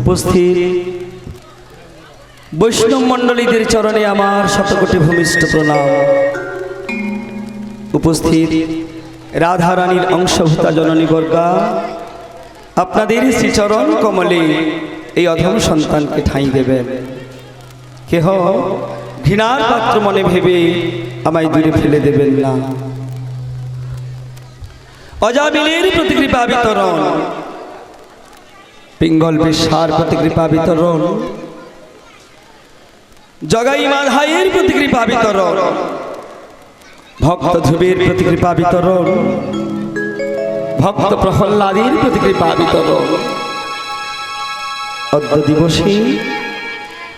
উপস্থিত। বৈষ্ণব মণ্ডলীদের চরণে আমার শতকোটি ভূমিষ্ঠ প্রণাম। উপস্থিত রাধারানীর অংশভূতা জননী বর্গা, আপনাদের শ্রীচরণ কমলে এই অধম সন্তানকে ঠাঁই দেবেন। কেহ ঘৃণার পাত্র মনে ভেবে আমায় দূরে ফেলে দেবেন না। অজামিলের প্রতিকৃপা বিতরণ পিঙ্গল বিশ্বার প্রতিকৃপা বিতরণ। জগাই মাধাইয়ের প্রতিকৃপা বিতরণ। ভক্ত ধ্রুবের প্রতিকৃপা বিতরণ। ভক্ত প্রহ্লাদের প্রতিকৃপা বিতরণ। অদ্য দিবসে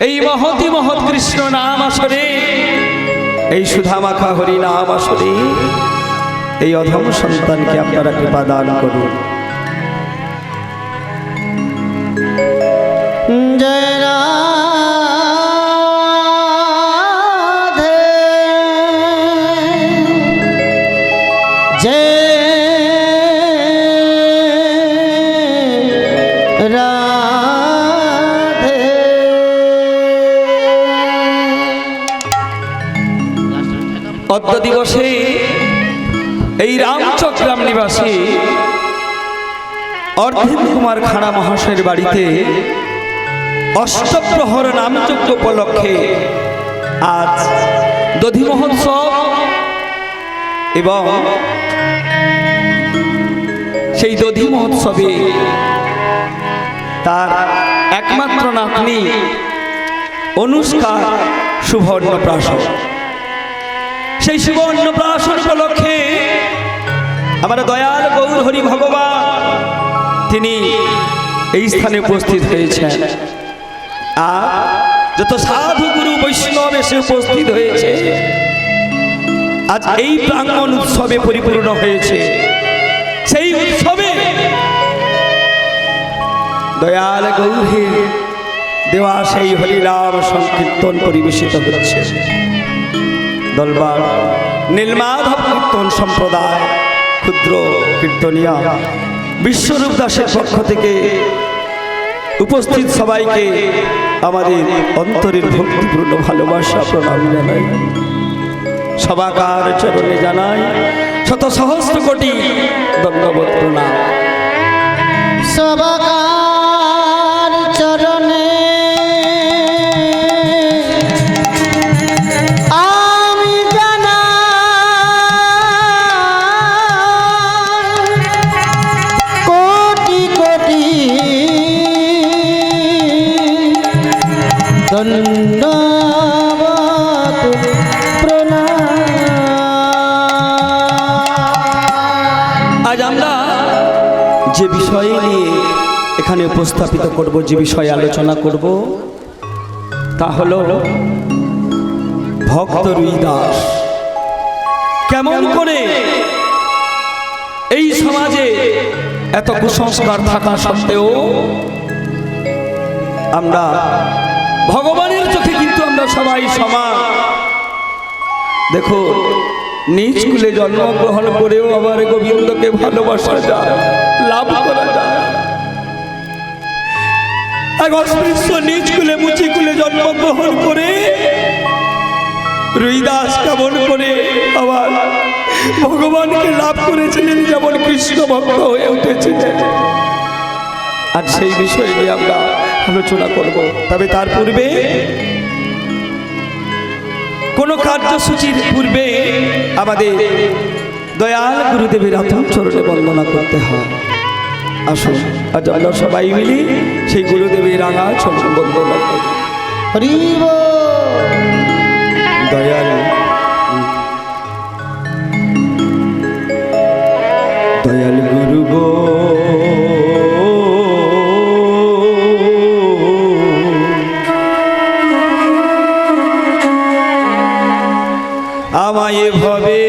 এই মহতি মহৎ কৃষ্ণ নাম আসরে, এই সুধামাখা হরি নাম আসরে, এই অধম সন্তানকে আপনারা কৃপা দান করুন। অর্ধেন কুমার খাড়া মহাশয়ের বাড়িতে অষ্টপ্রহর নামযজ্ঞ উপলক্ষে আজ দধি মহোৎসব এবং সেই দধি মহোৎসবে তার একমাত্র নাতনি অনুষ্কা শুভ অন্নপ্রাশন সেই শুভ অন্নপ্রাশন উপলক্ষে আমার দয়াল গৌর হরি ভগবান তিনি এই স্থানে উপস্থিত হয়েছেন। আর যত সাধু গুরু বৈষ্ণব এসে উপস্থিত হয়েছে, আজ এই প্রাঙ্গণ উৎসবে পরিপূর্ণ হয়েছে। সেই উৎসবে দয়াল গৌরীর দেওয়া সেই হরিনাম সংকীর্তন পরিবেশিত হচ্ছে। দলবার নীলমাধব কীর্তন সম্প্রদায় ক্ষুদ্র কীর্তনিয়া বিশ্বরূপ দাসের পক্ষ থেকে উপস্থিত সবাইকে আমাদের অন্তরের ভক্তিপূর্ণ ভালোবাসা প্রণাম জানাই। সবাকার চরণে জানাই, শত সহস্র কোটি দণ্ডবোধ প্রণাম। উপস্থাপিত করব, যে বিষয়ে আলোচনা করব, তা হল ভক্ত রুই দাস কেমন করে এই সমাজে এত কুসংস্কার থাকা সত্ত্বেও আমরা ভগবানের চোখে কিন্তু আমরা সবাই সমান। দেখো, নিজ স্কুলে জন্মগ্রহণ করেও আবার গোবিন্দকে ভালোবাসা যায় লাভ করা যায়। এক অস্পৃশ্য নিজ কুলে, মুচি কুলে জন্মগ্রহণ করে রুইদাস কেমন করে আবার ভগবানকে লাভ করেছিলেন যেমন কৃষ্ণ ভক্ত হয়ে উঠেছিলেন। আর সেই বিষয় নিয়ে আমরা আলোচনা করব। তবে তার পূর্বে কোনো কার্যসূচির পূর্বে আমাদের দয়াল গুরুদেবের আতম চরণে বন্দনা করতে হয়। আসুন আজ আমরা সবাই মিলি সেই গুরুদেবের রাঙা হরিব দয়াল। দয়াল গুরু গো। আমায় ভবে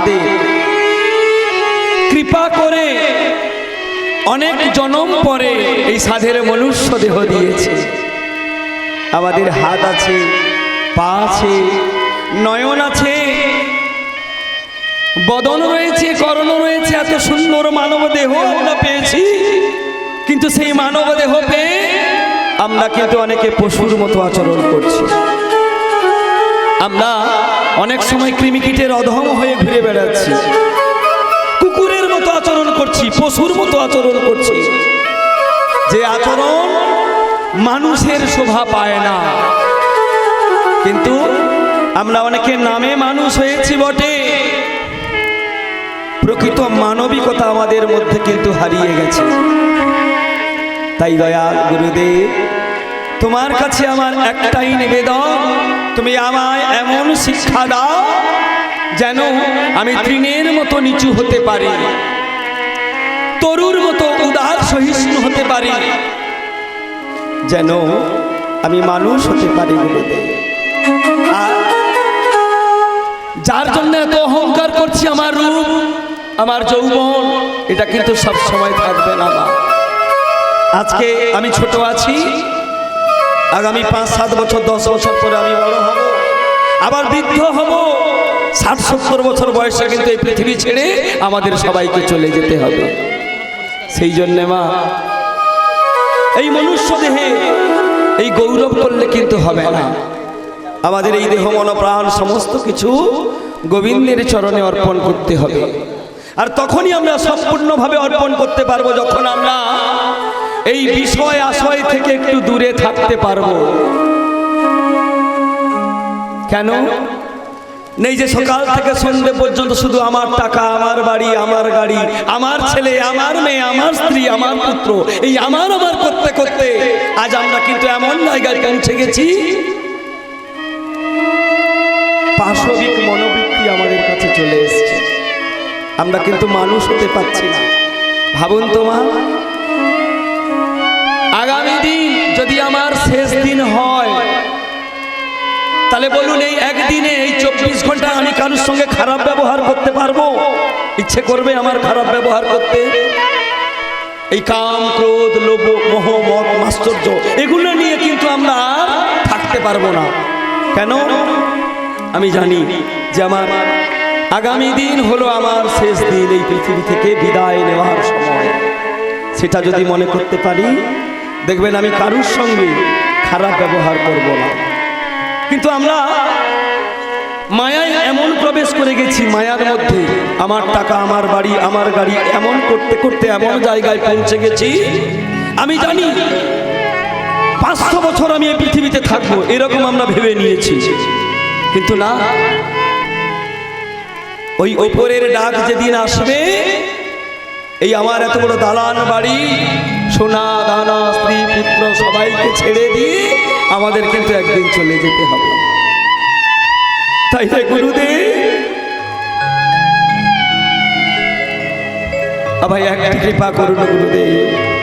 আমাদের। কৃপা করে অনেক জনম পরে এই সাধের মনুষ্য দেহ দিয়েছে। আমাদের হাত আছে, পা আছে, নয়ন আছে, বদন রয়েছে, করণ রয়েছে, এত সুন্দর মানব দেহ আমরা পেয়েছি। কিন্তু সেই মানব দেহ পেয়ে আমরা কিন্তু অনেকে পশুর মতো আচরণ করছি। আমরা অনেক সময় কৃমিকীটের অধম হয়ে ঘুরে বেড়াচ্ছি। কুকুরের মতো আচরণ করছি, পশুর মতো আচরণ করছি। যে আচরণ মানুষের শোভা পায় না। কিন্তু আমরা অনেকে নামে মানুষ হয়েছি বটে। প্রকৃত মানবিকতা আমাদের মধ্যে কিন্তু হারিয়ে গেছে। তাই দয়াল গুরুদেব তোমার কাছে আমার একটাই নিবেদন, তুমি আমায় এমন শিক্ষা দাও যেন আমি তৃণের মতো নিচু হতে পারি, তরুর মতো উদার সহিষ্ণু হতে পারি, যেন আমি মানুষ হতে পারি যার জন্য এত অহংকার করছি আমার রূপ, আমার যৌবন, এটা কিন্তু সব সময় থাকবে না। আজকে আমি ছোট আছি আগামী পাঁচ, সাত বছর, দশ বছর পরে আমি বড় হব। আবার বৃদ্ধ হব। ষাট, সত্তর বছর বয়সে কিন্তু এই পৃথিবী ছেড়ে আমাদের সবাইকে চলে যেতে হবে। সেই জন্যে মা, এই মনুষ্য দেহে এই গৌরব করলে কিন্তু হবে না। আমাদের এই দেহ, মন, প্রাণ, সমস্ত কিছু গোবিন্দের চরণে অর্পণ করতে হবে। আর তখনই আমরা সম্পূর্ণভাবে অর্পণ করতে পারব যখন আমরা এই বিষয় আশয় থেকে একটু দূরে থাকতে পারব। কেন? নেই যে সকাল থেকে সন্ধ্যে পর্যন্ত শুধু আমার টাকা, আমার বাড়ি, আমার গাড়ি, আমার ছেলে, আমার মেয়ে, আমার স্ত্রী, আমার পুত্র, এই আমার আমার করতে করতে আজ আমরা কিন্তু এমন জায়গায় পৌঁছে গেছি। পাশবিক মনোবৃত্তি আমাদের কাছে চলে এসেছে। আমরা কিন্তু মানুষ হতে পারছি না। ভাবুন তোমার তাহলে বলুন এই একদিনে এই চব্বিশ ঘণ্টা আমি কারোর সঙ্গে খারাপ ব্যবহার করতে পারব? ইচ্ছে করবে আমার খারাপ ব্যবহার করতে? এই কাম, ক্রোধ, লোভ, মোহ, মদ মাশ্চর্য এগুলো নিয়ে কিন্তু আমরা থাকতে পারব না। কেন? আমি জানি যে আমার আগামী দিন হলো আমার শেষ দিন এই পৃথিবী থেকে বিদায় নেওয়ার সময়। সেটা যদি মনে করতে পারি, দেখবেন আমি কারুর সঙ্গে খারাপ ব্যবহার করব না। কিন্তু আমরা মায়ায় এমন প্রবেশ করে গেছি মায়ার মধ্যে, আমার টাকা, আমার বাড়ি, আমার গাড়ি, এমন করতে করতে এমন জায়গায় পৌঁছে গেছি। আমি জানি পাঁচশো বছর আমি এই পৃথিবীতে থাকব, এরকম আমরা ভেবে নিয়েছি। কিন্তু না, ওই ওপরের ডাক যেদিন আসবে, এই আমার এত বড় দালান বাড়ি সোনা দানা, স্ত্রী, পুত্র সবাইকে ছেড়ে দিয়ে আমাদের কিন্তু একদিন চলে যেতে হবে। তাই হে গুরুদেব। আবার একটি কৃপা করুন গুরুদেব।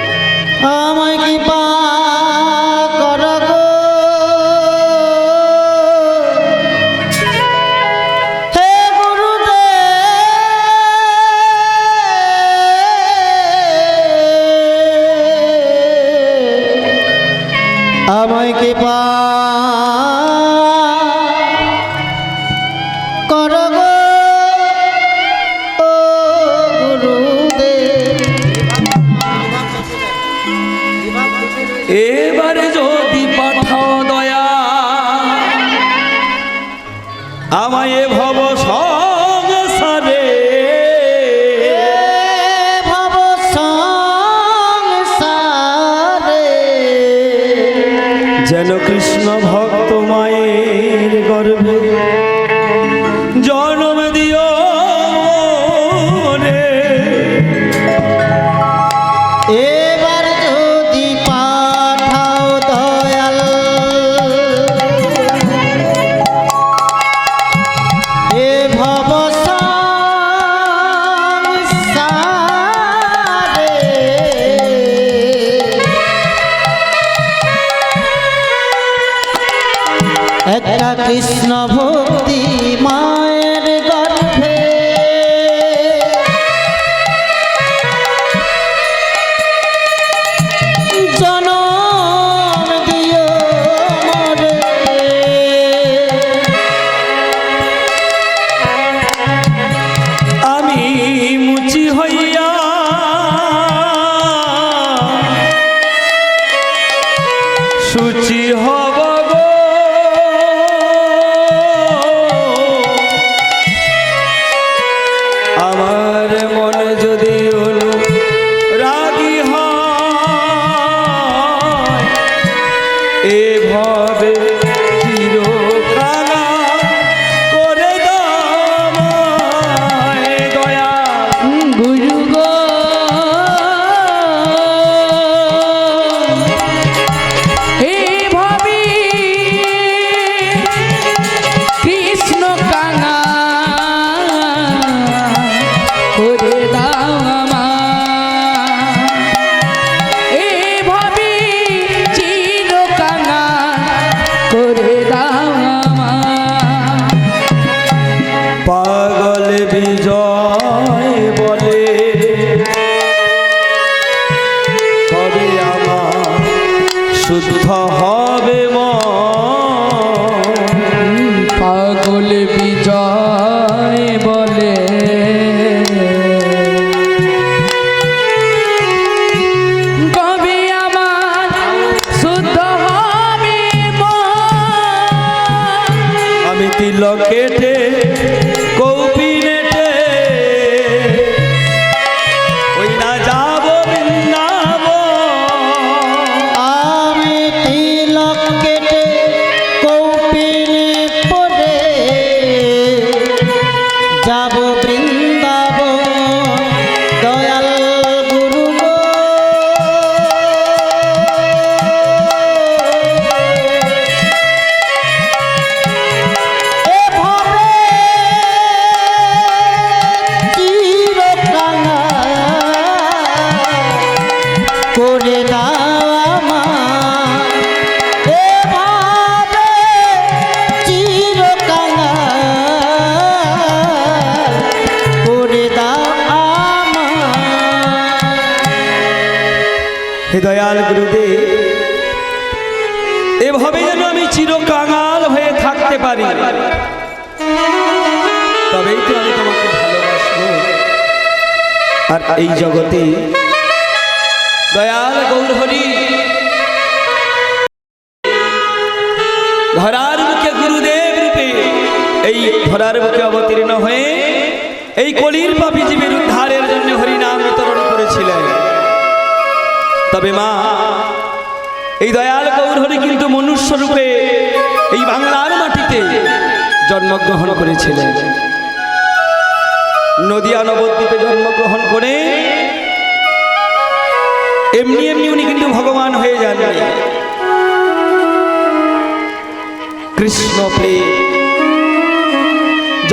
Dios. home. শুদ্ধ হয় এই জগতে। দয়াল গৌরহরি। ধরার মুখে গুরুদেব রূপে এই ধরার মুখে অবতীর্ণ হয়ে এই কলির পাপি জীবের উদ্ধারের জন্য হরিনাম বিতরণ করেছিলেন। তবে মা, এই দয়াল গৌরহরি কিন্তু মনুষ্য রূপে এই বাংলার মাটিতে জন্মগ্রহণ করেছিলেন। নদিয়া নবদ্বীপে জন্মগ্রহণ করে এমনি এমনি উনি কিন্তু ভগবান হয়ে যান। কৃষ্ণ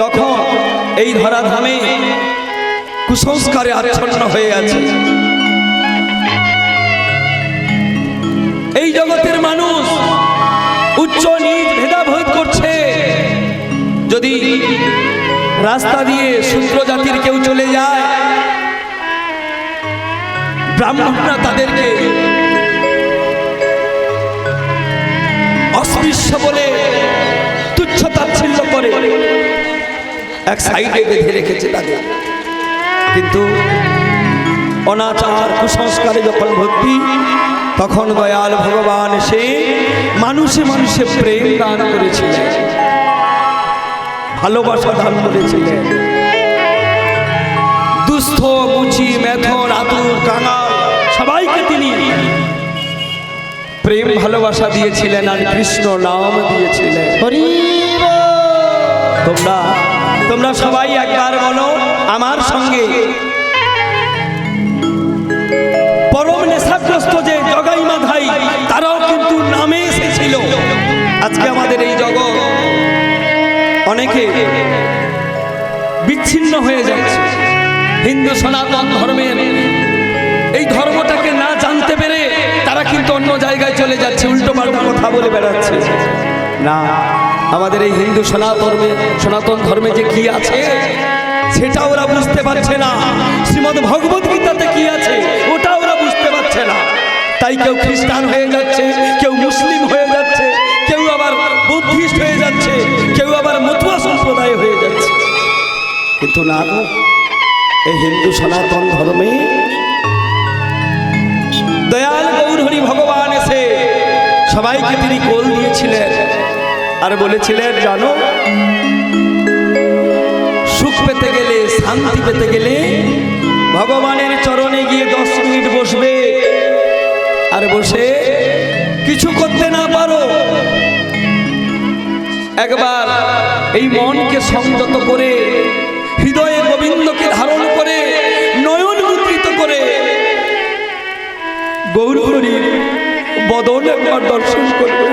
যখন এই ধরাধামে কুসংস্কারে আচ্ছন্ন হয়ে আছে, এই জগতের মানুষ উচ্চ নিজ ভেদাভেদ করছে। যদি রাস্তা দিয়ে শূদ্র জাতির কেউ চলে যায়। ব্রাহ্মণরা তাদেরকে অস্পৃশ্য বলে, তুচ্ছ তাচ্ছিল্য করে এক সাইডে বেঁধে রেখেছে তাদের। কিন্তু অনাচার কুসংস্কারে যখন ভর্তি, তখন দয়াল ভগবান সে মানুষে মানুষে প্রেম দান করেছিলেন। ভালোবাসা দান করেছিলেন। দুস্থ মুচি মেথর আতুর কাঙাল সবাইকে তিনি প্রেম ভালোবাসা দিয়েছিলেন আর কৃষ্ণ নাম দিয়েছিলেন। তোমরা তোমরা সবাই একবার বলো আমার সঙ্গে। পরম নেশাগ্রস্ত যে জগাই মাধাই তারাও কিন্তু নামে এসেছিল। আজকে আমাদের এই জগৎ। অনেকে বিচ্ছিন্ন হয়ে যাচ্ছে। হিন্দু সনাতন ধর্মের এই ধর্মটাকে না জানতে পেরে তারা কিন্তু অন্য জায়গায় চলে যাচ্ছে, উল্টো পাল্টা কথা বলে বেড়াচ্ছে। না, আমাদের এই হিন্দু সনাতনে সনাতন ধর্মে যে কি আছে, সেটা ওরা বুঝতে পারছে না। শ্রীমদ ভগবত গীতাতে কি আছে, ওটা ওরা বুঝতে পারছে না। তাই কেউ খ্রিস্টান হয়ে যাচ্ছে, কেউ মুসলিম হয়ে যাচ্ছে, কেউ আবার বুদ্ধিস্ট হয়ে যাচ্ছে, কেউ আবার মতুয়া সম্প্রদায় হয়ে যাচ্ছে। কিন্তু না গো, এই হিন্দু সনাতন ধর্মে দয়াল গৌরহরি ভগবান এসে সবাইকে তিনি কোল দিয়েছিলেন আর বলেছিলেন জানো সুখ পেতে গেলে শান্তি পেতে গেলে ভগবানের চরণে গিয়ে দশ মিনিট বসবে। আর বসে কিছু করতে না পারো একবার এই মনকে সংযত করে, হৃদয়ে গোবিন্দকে ধারণ করে, নয়ন মুদ্রিত করে গৌরহরির বদন একবার দর্শন করবে।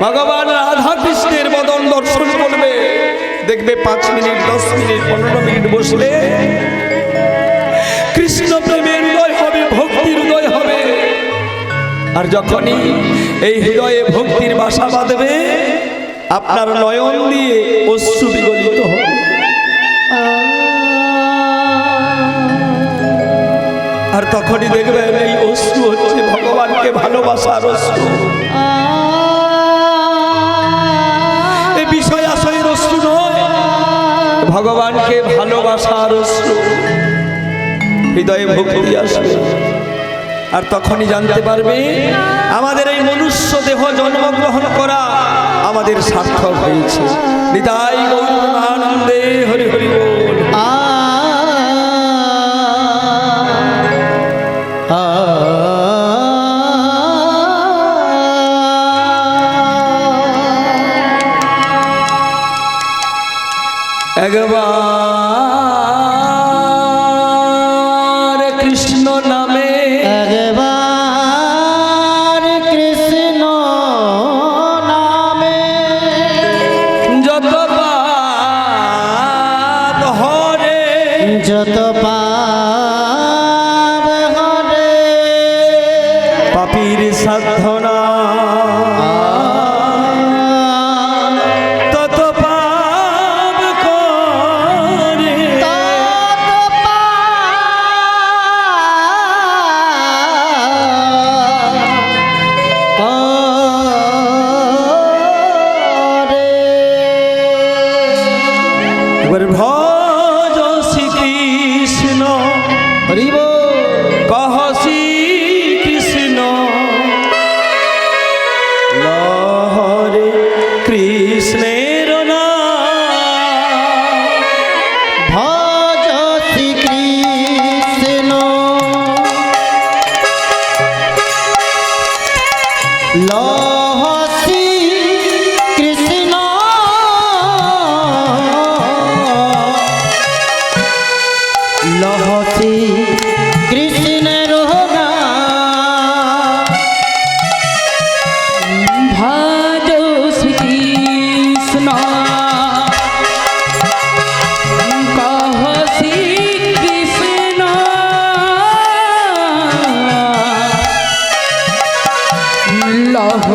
ভগবান রাধা কৃষ্ণের বদন দর্শন করবে। দেখবে পাঁচ মিনিট, দশ মিনিট, পনেরো মিনিট বসলে কৃষ্ণ প্রেমের হৃদয় হবে, ভক্তির হৃদয় হবে। আর যখনই এই হৃদয়ে ভক্তির বাসা বাঁধবে আপনার নয়ন দিয়ে অশ্রু বিগলিত হবে। আর তখনই দেখবেন এই অশ্রু হচ্ছে ভগবানকে ভালোবাসার অশ্রু। এই বিষয় আশয়ের অশ্রু নয়, ভগবানকে ভালোবাসার অশ্রু। হৃদয়ে ভক্তি আসবে। আর তখনই জানতে পারবে, আমাদের এই মনুষ্য দেহ জন্মগ্রহণ করা আমাদের সার্থক হয়েছে। নিতাই গৌর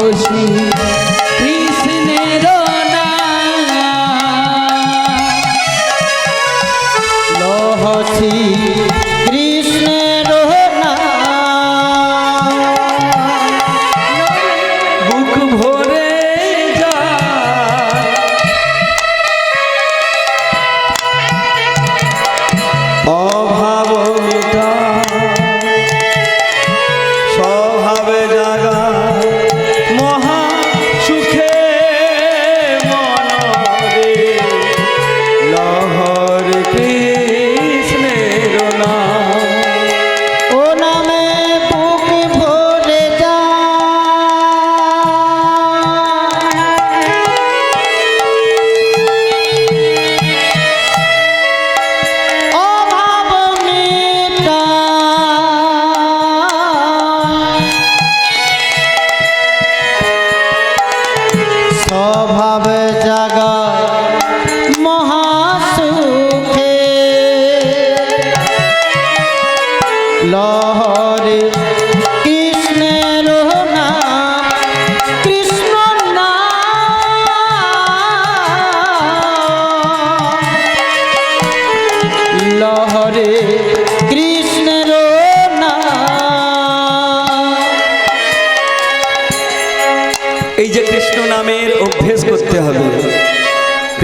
hoje.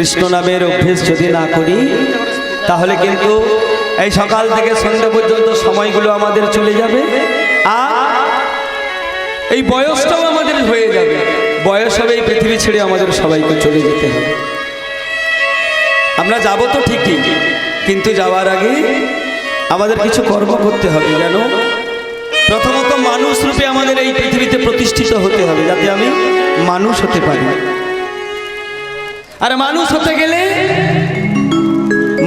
কৃষ্ণ নামের অভ্যেস যদি না করি, তাহলে কিন্তু এই সকাল থেকে সন্ধ্যা পর্যন্ত সময়গুলো আমাদের চলে যাবে। আর এই বয়সটাও আমাদের হয়ে যাবে। বয়স হবে এই পৃথিবী ছেড়ে আমাদের সবাইকে চলে যেতে হবে। আমরা যাব তো ঠিকই, কিন্তু যাওয়ার আগে আমাদের কিছু কর্ম করতে হবে যেন প্রথমত মানুষ রূপে আমাদের এই পৃথিবীতে প্রতিষ্ঠিত হতে হবে, যাতে আমি মানুষ হতে পারি। আর মানুষ হতে গেলে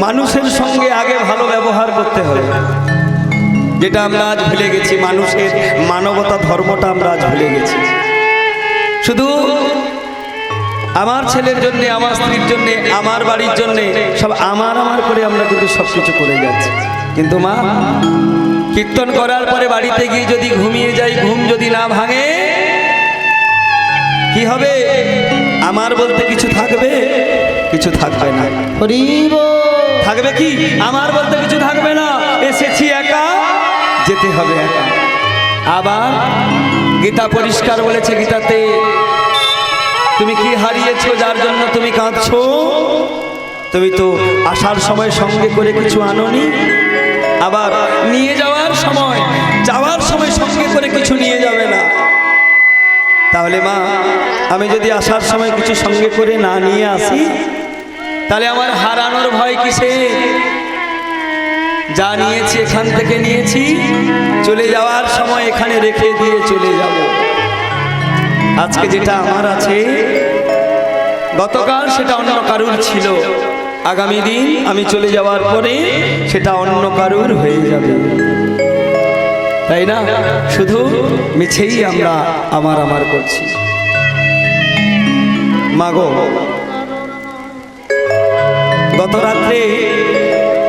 মানুষের সঙ্গে আগে ভালো ব্যবহার করতে হবে। যেটা আমরা আজ ভুলে গেছি, মানুষের মানবতা ধর্মটা আমরা আজ ভুলে গেছি। শুধু আমার ছেলের জন্য, আমার স্ত্রীর জন্য, আমার বাড়ির জন্য, সব আমার আমার করে আমরা কিন্তু সব কিছু করে যাচ্ছি। কিন্তু মা, কীর্তন করার পরে বাড়িতে গিয়ে যদি ঘুমিয়ে যাই, ঘুম যদি না ভাঙে, কি হবে? আমার বলতে কিছু থাকবে? কিছু থাকবে না। থাকবে কি? আমার বলতে কিছু থাকবে না। এসেছি একা। যেতে হবে একা। আবার গীতা পরিষ্কার বলেছে গীতাতে তুমি কি হারিয়েছো যার জন্য তুমি কাঁদছো? তুমি তো আসার সময় সঙ্গে করে কিছু আনোনি। আবার নিয়ে যাওয়ার সময় যাওয়ার সময় সঙ্গে করে কিছু নিয়ে যাবে না। তাহলে মা, আমি যদি আসার সময় কিছু সঙ্গে করে না নিয়ে আসি, তাহলে আমার হারানোর ভয় কিসে? যা নিয়েছি এখান থেকে নিয়েছি, চলে যাওয়ার সময় এখানে রেখে দিয়ে চলে যাব। আজকে যেটা আমার আছে, গতকাল সেটা অন্য কারুর ছিল। আগামী দিন আমি চলে যাওয়ার পরে সেটা অন্য কারুর হয়ে যাবে। তাই না? শুধু মিছেই আমরা আমার আমার করছি। মাগো গত রাত্রে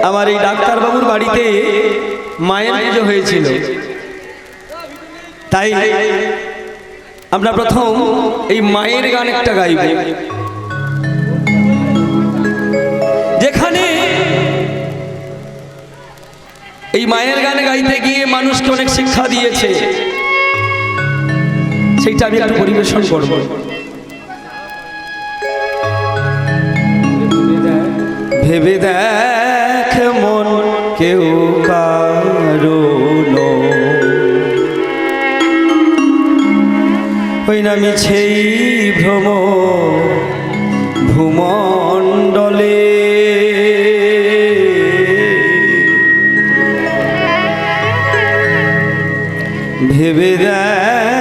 আমার এই ডাক্তারবাবুর বাড়িতে মায়ের পুজো হয়েছিল। তাই আমরা প্রথম এই মায়ের গান একটা গাইব। এই মায়ের গান গাইতে গিয়ে মানুষকে অনেক শিক্ষা দিয়েছে। সেইটা আমি একটু পরিবেশন করব। ভেবে দেখ মন কেউ কারও ওই না মিছেই ভ্রম ভেবে দেখ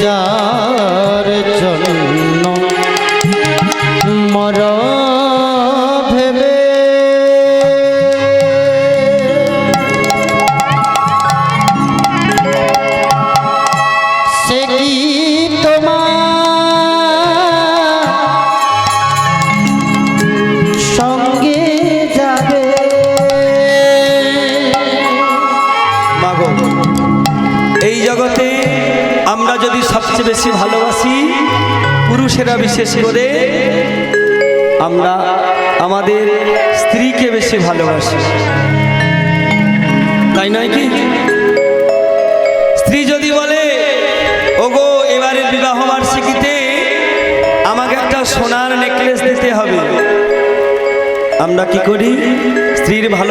তুমি পুরুষেরা বিশেষ করে আমরা আমাদের স্ত্রীকে বেশি ভালোবাসি। তাই নয় কি? স্ত্রী যদি বলে, ওগো এবারে বিবাহ বার্ষিকীতে আমাকে একটা সোনার নেকলেস দিতে হবে। আমরা কি করি? স্ত্রীর ভালো